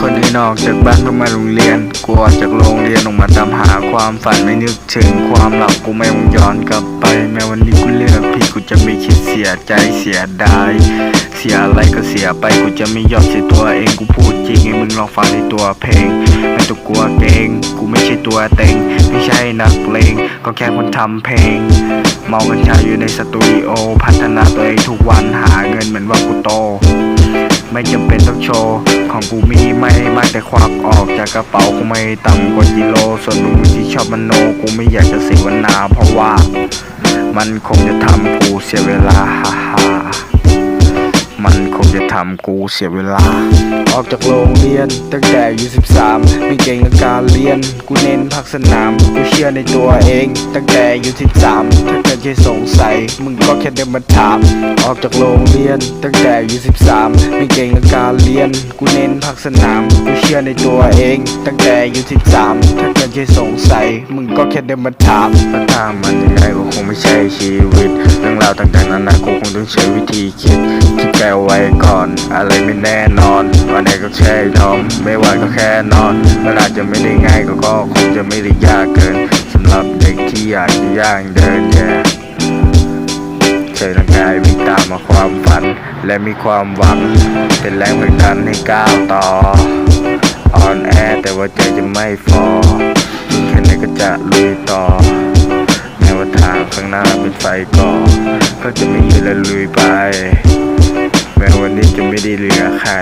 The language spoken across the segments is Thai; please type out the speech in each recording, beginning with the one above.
บ้านเพื่อมาโรงเรียนกูออกจากโรงเรียนออกมาตามหาความฝันไม่นึกถึงความหลับกูไม่วงย้อนกลับไป แม้วันนี้กูเลือกพี่กูจะไม่คิดเสียใจเสียดายเสียอะไรก็เสียไปกูจะไม่ยอมเสียตัวเองกูพูดจริงให้มึงลองฟังในตัวเพลงไม่ต้องกลัวเกงกูไม่ใช่ตัวเต็งไม่ใช่นักเลงก็แค่คนทำเพลง เมากัญชาอยู่ในสตูดิโอพัฒนาตัวเองทุกวันหาเงินเหมือนว่ากูโต ไม่จำเป็นต้องโชว์ ของกูมีไม่มากแต่ควักออกจากกระเป๋ากูไม่ต่ำกว่ากิโล ส่วนหนูที่ชอบมโนกูไม่อยากจะเสียวนาเพราะว่า มันคงจะทำกูเสียเวลาฮ่าฮ่ามันค จะทำกูเสียเวลา ออกจากโรงเรียนตั้งแต่อายุ13 ไม่เก่งเรื่องการเรียน กูเน้นพักสนาม กูเชื่อในตัวเอง ตั้งแต่อายุ13 ถ้าเกิดแค่สงสัย มึงก็แค่เดินมาถาม ออกจากโรงเรียนตั้งแต่อายุ13 ไม่เก่งเรื่องการเรียน กูเน้นพักสนาม กูเชื่อในตัวเอง ตั้งแต่อายุ13 ถ้าเกิดแค่สงสัย มึงก็แค่เดินมาถามถ้าถามมันยังไงก็คงไม่ใช่ชีวิต เรื่องราวต่างๆนานากูคงต้องใช้วิธีคิด คิดแกไว้ก่อน อะไรไม่แน่นอน วันไหนก็แค่ยอมไม่ไหวก็แค่นอนมันอาจจะไม่ได้ง่ายก็ก็คงจะไม่ได้ยากเกินสำหรับเด็กที่อยากจะย่างเดินแย่ใช้ร่างกายวิ่งตามมาความฝัน และมีความหวัง เป็นแรงผลักดันให้ก้าวต่ออ่อนแอแต่ว่าใจจะไม่ฟอแค่ไหนก็จะลุยต่อแม้ว่าทางข้างหน้าเป็นไฟก่อก็จะไม่ยืนและลุยไป แม้วันนี้จะไม่ได้เหลือใคร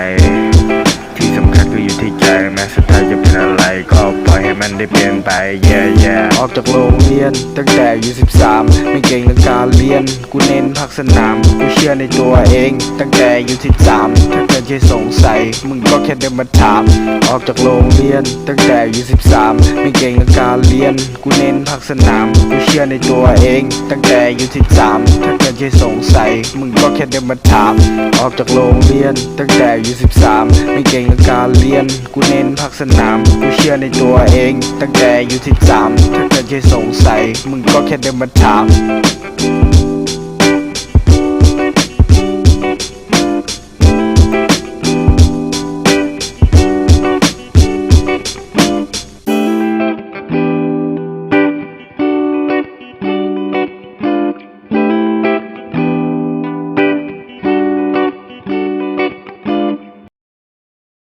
ที่สำคัญก็อยู่ที่ใจแม้สุดท้ายจะเป็นอะไรก็ ให้มันได้เปลี่ยนไปแย่แย่ออกจากโรงเรียน ตั้งแต่อายุ13 ไม่เก่งเรื่องการเรียน กูเน้นพักสนาม กูเชื่อในตัวเอง ตั้งแต่อายุ13 ถ้าเกิดแค่สงสัย มึงก็แค่เดินมาถาม ออกจากโรงเรียน ตั้งแต่อายุ13 ไม่เก่งเรื่องการเรียน กูเน้นพักสนาม กูเชื่อในตัวเอง ตั้งแต่อายุ13 ถ้าเกิดแค่สงสัย มึงก็แค่เดินมาถาม ออกจากโรงเรียน ตั้งแต่อายุ13 ไม่เก่งเรื่องการเรียน กูเน้นพักสนาม กูเชื่อในตัวเองตั้งแต่อยู่ที่สามถ้าเกิดใครสงสัย มึงก็แค่เดินมาถาม